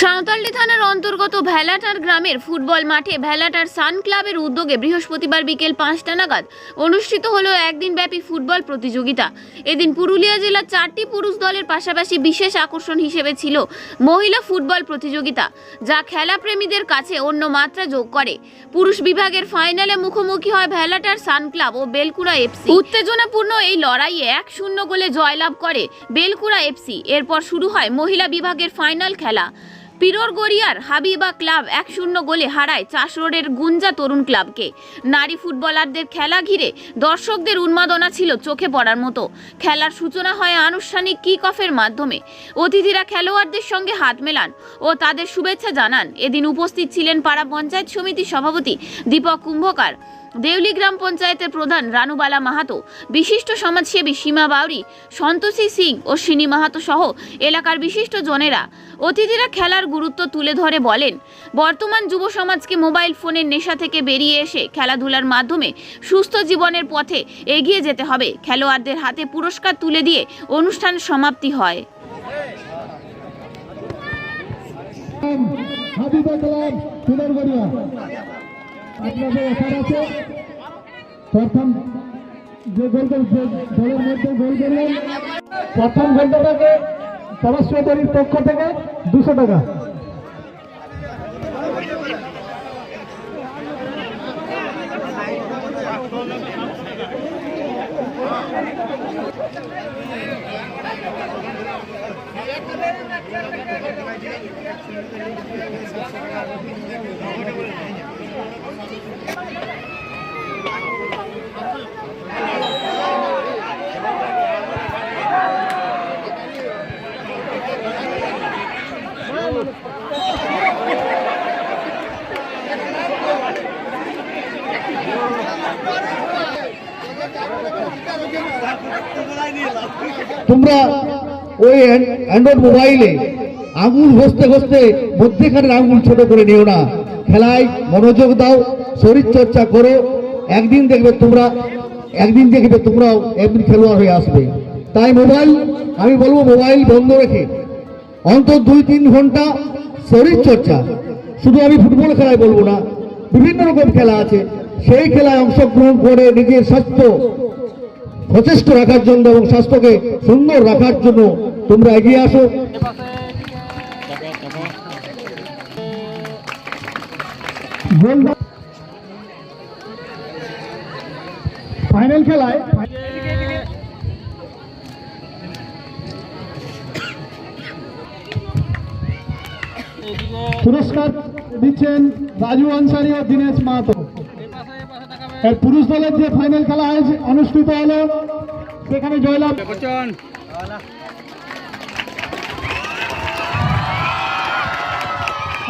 সাঁওতালডি থানার অন্তর্গত ভেলাটার গ্রামের ফুটবল মাঠে ভেলাটার সান ক্লাবের উদ্যোগে বৃহস্পতিবার বিকেল পাঁচটা নাগাদ অনুষ্ঠিত হলো একদিনব্যাপী ফুটবল প্রতিযোগিতা। এদিন পুরুলিয়া জেলার চারটি পুরুষ দলের পাশাপাশি বিশেষ আকর্ষণ হিসেবে ছিল মহিলা ফুটবল প্রতিযোগিতা, যা খেলাপ্রেমীদের কাছে অন্য মাত্রা যোগ করে। পুরুষ বিভাগের ফাইনালে মুখোমুখি হয় ভেলাটার সান ক্লাব ও বেলকুড়া এফসি উত্তেজনাপূর্ণ এই লড়াইয়ে এক শূন্য গোলে জয়লাভ করে বেলকুড়া এফসি এরপর শুরু হয় মহিলা বিভাগের ফাইনাল খেলা। পিরোর গড়িয়ার হাবিবা ক্লাব এক শূন্য গোলে হারায় চাষ রোডের গুঞ্জা তরুণ ক্লাবকে। নারী ফুটবলারদের খেলা ঘিরে দর্শকদের উন্মাদনা ছিল চোখে পড়ার মতো। খেলার সূচনা হয় আনুষ্ঠানিক কিক অফের মাধ্যমে। অতিথিরা খেলোয়াড়দের সঙ্গে হাত মেলান ও তাদের শুভেচ্ছা জানান। এদিন উপস্থিত ছিলেন পাড়া পঞ্চায়েত সমিতির সভাপতি দীপক কুম্ভকার। দেউলি গ্রাম পঞ্চায়েতের প্রধান রানুবালা মাহাতো, বিশিষ্ট সমাজসেবী সীমা বাউরি, সন্তোষী সিং ও সিনি মাহাতো সহ এলাকার বিশিষ্ট জনেরা অতিথিরা খেলার গুরুত্ব তুলে ধরে বলেন, বর্তমান যুব সমাজকে মোবাইল ফোনের নেশা থেকে বেরিয়ে এসে খেলাধুলার মাধ্যমে সুস্থ জীবনের পথে এগিয়ে যেতে হবে। খেলোয়াড়দের হাতে পুরস্কার তুলে দিয়ে অনুষ্ঠান সমাপ্তি হয়। হাবিবা সুন্দরগড়িয়া। আপনাদের আছে। প্রথম যে গোল দলের মধ্যে গোল করলেন প্রথম ঘন্টাটাকে পরস্পরের পক্ষ থেকে দুশো টাকা। তোমরা ওই অ্যান্ড্রয়েড মোবাইলে আঙুল ঘষতে ঘষতে মধ্যেখানের আঙুল ছোট করে নিও না। খেলায় মনোযোগ দাও শরীর চর্চা করো। একদিন দেখবে তোমরা, একদিন দেখবে তোমরাও একদিন খেলোয়াড় হয়ে আসবে। তাই মোবাইল, আমি বলব মোবাইল বন্ধ রেখে অন্তত দুই তিন ঘণ্টা শরীর চর্চা শুধু আমি ফুটবল খেলায় বলব না, বিভিন্ন রকম খেলা আছে। সেই খেলায় অংশগ্রহণ করে নিজের স্বাস্থ্য সচেষ্ট রাখার জন্য এবং স্বাস্থ্যকে সুন্দর রাখার জন্য তোমরা এগিয়ে আসো। ফাইনাল খেলায় পুরস্কার দিচ্ছেন রাজু আনসারি ও দীনেশ মাহাতো। এর পুরুষ দলের যে ফাইনাল খেলা হয়েছে, অনুষ্ঠিত হলো সেখানে জয়লাভ।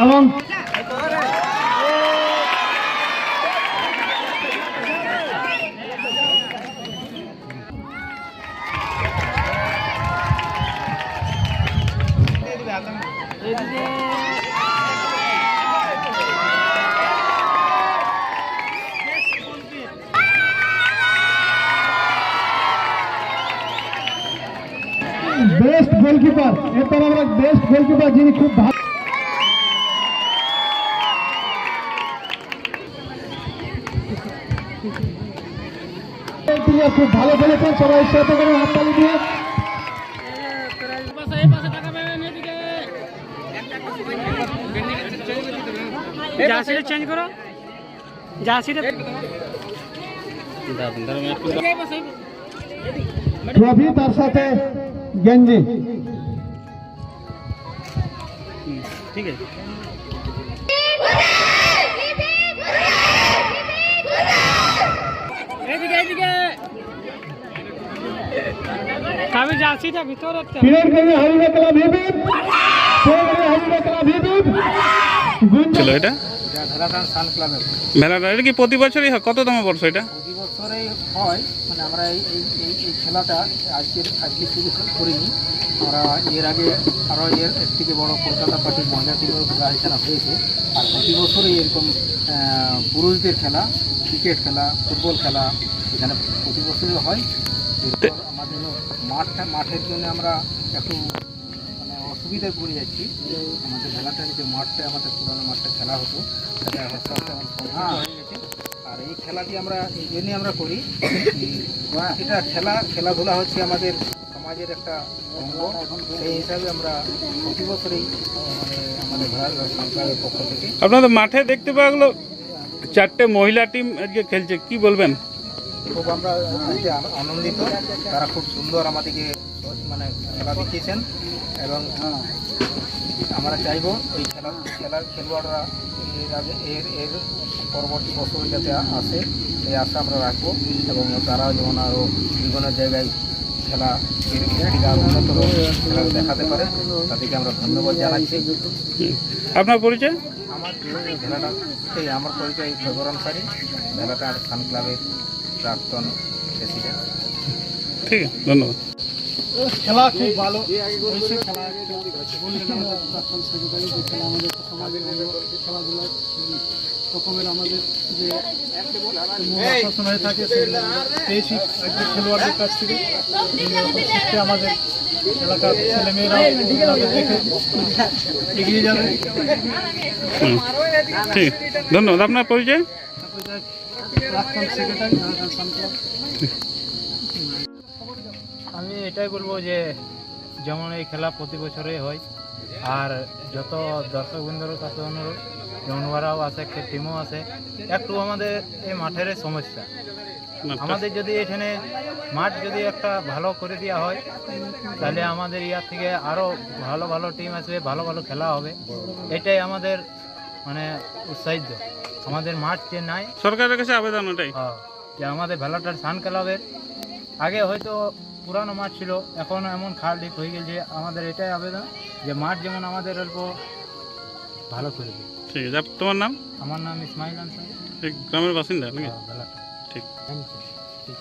এবং বেস্ট আমরা বেস্ট গোলকিপার যিনি খুব ভালো তিনি খুব ভালো খেলেছেন সবাই সাথে করে হাততালি দিয়ে জার্সিটা চেঞ্জ করো। জার্সিটা ট্রফি তার সাথে গেঞ্জি। ক্লাব হিবিব ছিল এটা? ভেলাটান মেলাটা এটা কি প্রতি বছরই হয়? কততম বর্ষ এটা? প্রতি বছরেই হয়। মানে আমরা এই এই এই এই খেলাটা আজকের আজকে শুরু করিনি। আমরা এর আগে আরও এর এর থেকে বড় কলকাতা পার্টির মহিলা টিমের খেলা হয়েছে। আর প্রতি বছরই এরকম পুরুষদের খেলা, ক্রিকেট খেলা, ফুটবল খেলা এখানে প্রতি বছরই হয়। আমাদের মাঠটা, মাঠের জন্য আমরা একটু মানে অসুবিধায় পড়ে যাচ্ছি। আমাদের খেলাটার যে মাঠটা, আমাদের পুরানো মাঠটা খেলা হতো, সেটা আস্তে আস্তে হয়ে গেছে। আর এই খেলাটি আমরা, এই জন্যই আমরা করি এটা খেলা, খেলাধুলা হচ্ছে আমাদের সমাজের একটা অঙ্গ। সেই হিসাবে আমরা প্রতি বছরেই মানে আমাদের সরকারের পক্ষ থেকে আপনাদের মাঠে দেখতে পাওয়া গেলো চারটে মহিলা টিম আজকে খেলছে। কি বলবেন? খুব আমরা আজকে আনন্দিত। তারা খুব সুন্দর আমাদেরকে মানে খেলা দেখিয়েছেন। এবং আমরা চাইব এই খেলা খেলার খেলোয়াড়রা এর আগে এর এর পরবর্তী বছর যাতে আসে এই আশা আমরা রাখব। এবং তারা যেমন আরও বিভিন্ন জায়গায় খেলা উন্নতর দেখাতে পারে তাদেরকে আমরা ধন্যবাদ জানাচ্ছি। আপনার পরিচয়? আমার ভেলাটা এই আমার পরিচয় ফেবরন সারি। ভেলাটার সান ক্লাবের প্রাক্তন প্রেসিডেন্ট ঠিক আছে ধন্যবাদ। খেলা খুব ভালো হয়েছে খেলা বললেন আমাদের প্রাক্তন সেক্রেটারি খেলা আমাদের সমাজের খেলাধুলা রকমের আমাদের যে আকর্ষণ হয়ে থাকে পেয়েছি আজকে খেলোয়াড়দের কাছ থেকে। শিখতে আমাদের এলাকার ছেলেমেয়েরাও ওনাদের দেখে এগিয়ে যাবে। ঠিক। ধন্যবাদ। আপনার পরিচয়? আমি এটাই বলব যে যেমন এই খেলা প্রতি বছরে হয় আর যত দর্শক বন্ধুর কাছে অনুরোধ যেমন ওরাও আছে টিমও আছে। একটু আমাদের এই মাঠের সমস্যা। আমাদের যদি এখানে মাঠ যদি একটা ভালো করে দেওয়া হয় তাহলে আমাদের ইয়ার থেকে আরও ভালো ভালো টিম আসবে ভালো ভালো খেলা হবে। এটাই আমাদের মানে উৎসাহিত। আমাদের মাঠ যে নাই সরকারের কাছে আবেদন ওটাই? হ্যাঁ, যে আমাদের ভেলাটার সান ক্লাবের। আগে হয়তো পুরানো মাঠ ছিল এখন এমন খাল ঢিপ হয়ে গেছে আমাদের এটাই আবেদন যে মাঠ যেমন আমাদের অল্প ভালো করে দিই ঠিক আছে। তোমার নাম? আমার নাম ইসমাইল আনসার। গ্রামের বাসিন্দা নাকি? ঠিক। Thank you